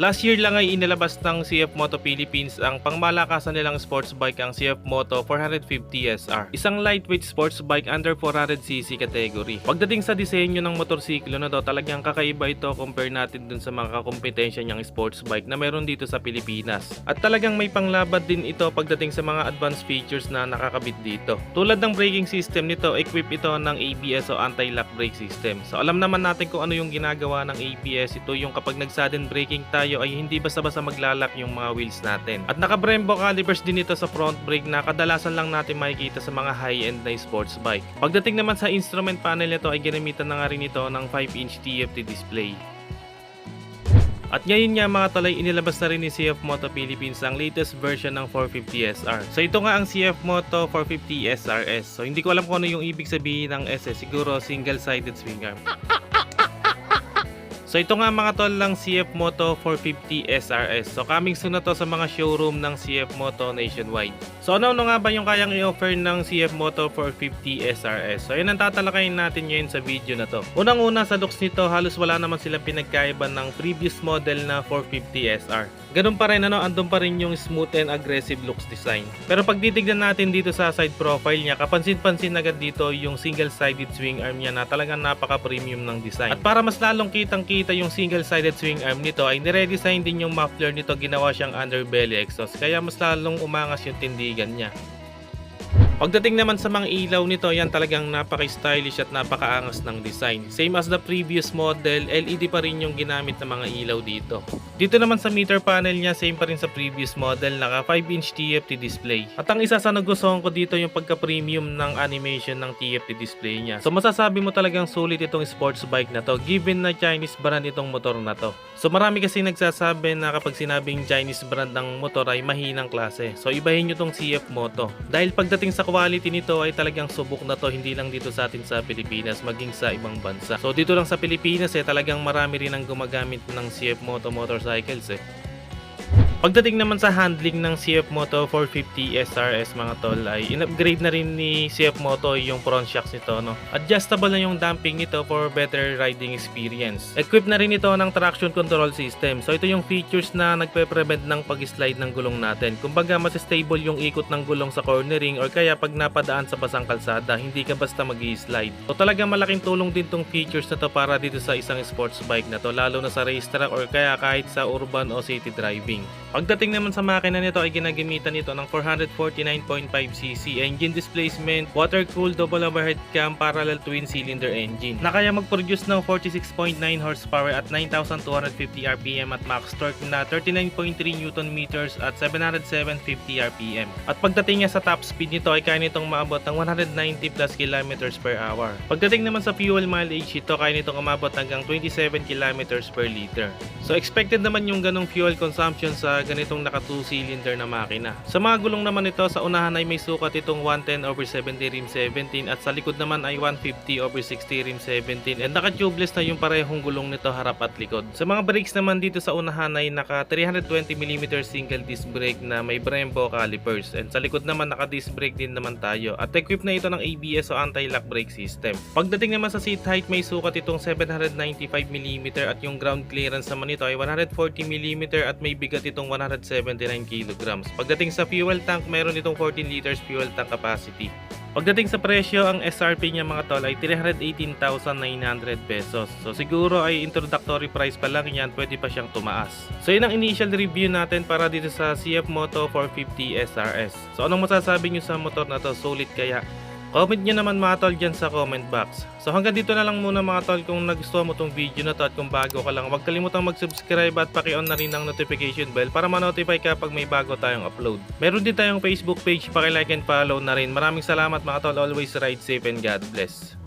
Last year lang ay inilabas ng CF Moto Philippines ang pangmalakasan nilang sports bike ang CF Moto 450 SR. Isang lightweight sports bike under 400cc category. Pagdating sa disenyo ng motorsiklo na to, talagang kakaiba ito compare natin dun sa mga kakompetensya niyang sports bike na meron dito sa Pilipinas. At talagang may panglabad din ito pagdating sa mga advanced features na nakakabit dito. Tulad ng braking system nito, equip ito ng ABS o anti-lock brake system. So alam naman natin kung ano yung ginagawa ng ABS. Ito yung kapag nag-sudden braking tayo ay hindi basta-basta maglalak yung mga wheels natin. At naka-Brembo calipers din ito sa front brake na kadalasan lang natin makikita sa mga high-end na sports bike. Pagdating naman sa instrument panel nito ay ginamitan na nga rin ito ng 5-inch TFT display. At ngayon nga mga talay inilabas na rin ni CF Moto Philippines ang latest version ng 450SR. So ito nga ang CF Moto 450 SRS. So hindi ko alam kung ano yung ibig sabihin ng SS. Siguro single-sided swing arm. So ito nga mga tol lang CF Moto 450 SRS. So coming soon na to sa mga showroom ng CF Moto nationwide. So ano-ano nga ba yung kayang i-offer ng CF Moto 450 SRS? So yun ang tatalakayin natin ngayon sa video na to. Unang-una sa looks nito halos wala naman silang pinagkaiba ng previous model na 450 SR. Ganun pa rin ano, andun pa rin yung smooth and aggressive looks design. Pero pag titignan natin dito sa side profile niya, kapansin-pansin agad dito yung single-sided swing arm niya na talagang napaka-premium ng design. At para mas lalong kitang-kita yung single-sided swing arm nito ay niredesign din yung muffler nito ginawa siyang underbelly exhaust kaya mas lalong umangas yung tindigan niya. Pagdating naman sa mga ilaw nito, yan talagang napaka-stylish at napakaangas ng design. Same as the previous model, LED pa rin yung ginamit ng mga ilaw dito. Dito naman sa meter panel niya, same pa rin sa previous model, naka 5-inch TFT display. At ang isa sa nagustuhan ko dito yung pagka-premium ng animation ng TFT display niya. So masasabi mo talagang sulit itong sports bike na to, given na Chinese brand itong motor na to. So marami kasi nagsasabi na kapag sinabing Chinese brand ng motor ay mahinang klase. So ibahin nyo tong CF Moto. Dahil pagdating sa quality nito ay talagang subok na to hindi lang dito sa atin sa Pilipinas maging sa ibang bansa. So dito lang sa Pilipinas eh talagang marami rin ang gumagamit ng CF Moto motorcycles eh. Pagdating naman sa handling ng CF Moto 450 SRS mga tol ay in-upgrade na rin ni CF Moto yung front shocks nito no. Adjustable na yung damping nito for better riding experience. Equipped na rin ito ng traction control system. So ito yung features na nagpe-prevent ng pag-slide ng gulong natin. Kumbaga mas stable yung ikot ng gulong sa cornering or kaya pag napadaan sa basang kalsada, hindi ka basta mag slide So talagang malaking tulong din tong features na to para dito sa isang sports bike na to lalo na sa racetrack or kaya kahit sa urban o city driving. Pagdating naman sa makina nito ay ginagamitan nito ng 449.5cc engine displacement, water-cooled double overhead cam parallel twin cylinder engine na kaya mag-produce ng 46.9 horsepower at 9,250 rpm at max torque na 39.3 Nm at 707.50 rpm. At pagdating niya sa top speed nito ay kaya nitong maabot ng 190 plus km per hour. Pagdating naman sa fuel mileage ito kaya nitong umabot hanggang 27 km per liter. So expected naman yung ganong fuel consumption sa ganitong naka 2 cylinder na makina. Sa mga gulong naman ito, sa unahan ay may sukat itong 110 over 70 rim 17 at sa likod naman ay 150 over 60 rim 17 and naka tubeless na yung parehong gulong nito harap at likod. Sa mga brakes naman dito sa unahan ay naka 320mm single disc brake na may Brembo calipers and sa likod naman naka disc brake din naman tayo at equipped na ito ng ABS o anti-lock brake system. Pagdating naman sa seat height may sukat itong 795mm at yung ground clearance naman nito ay 140mm at may bigat itong 179 kg. Pagdating sa fuel tank, meron itong 14 liters fuel tank capacity. Pagdating sa presyo, ang SRP niya mga tol ay 318,900 pesos. So siguro ay introductory price pa lang yan, pwede pa siyang tumaas. So yun ang initial review natin para dito sa CF Moto 450 SRS. So anong masasabi nyo sa motor na to? Sulit kaya? Comment nyo naman mga tol dyan sa comment box. So hanggang dito na lang muna mga tol kung nagustuhan mo tong video na to at kung bago ka lang huwag kalimutang mag-subscribe at paki-on na rin ang notification bell para ma-notify ka pag may bago tayong upload. Meron din tayong Facebook page, paki-like and follow na rin. Maraming salamat mga tol, always ride safe and God bless.